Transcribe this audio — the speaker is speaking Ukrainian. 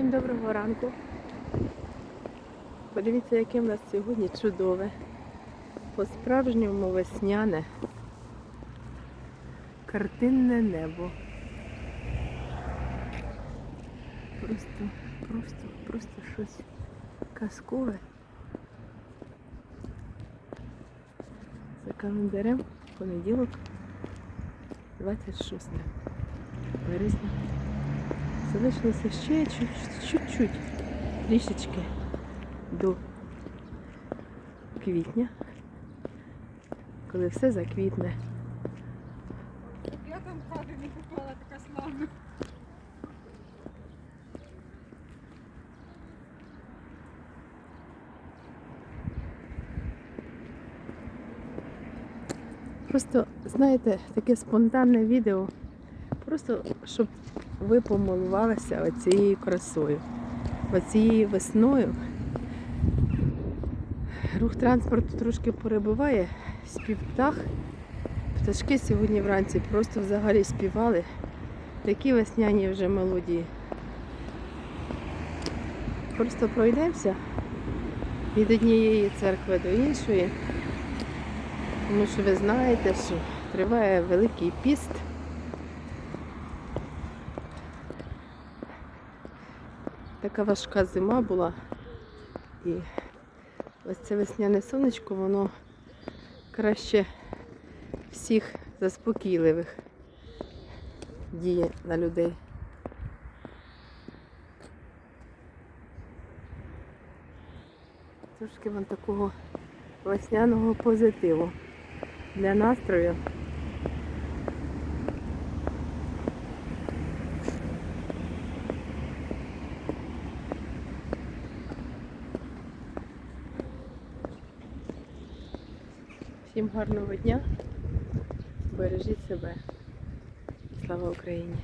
Всім доброго ранку. Подивіться, яке в нас сьогодні чудове. По-справжньому весняне. Картинне небо. Просто, просто, просто щось казкове. За календарем понеділок 26 березня. Залишилося ще чуть- чуть-чуть, трішечки до квітня, коли все заквітне. Я там хати не купила, така славна. Просто, знаєте, таке спонтанне відео, просто щоб ви помилувалися оцією красою, оцією весною. Рух транспорту трошки перебуває, спів птах. Пташки сьогодні вранці просто взагалі співали. Такі весняні вже мелодії. Просто пройдемося від однієї церкви до іншої. Тому що ви знаєте, що триває Великий піст. Така важка зима була. І ось це весняне сонечко, воно краще всіх заспокійливих діє на людей. Трошки вам такого весняного позитиву для настрою. Всім гарного дня, бережіть себе. Слава Україні!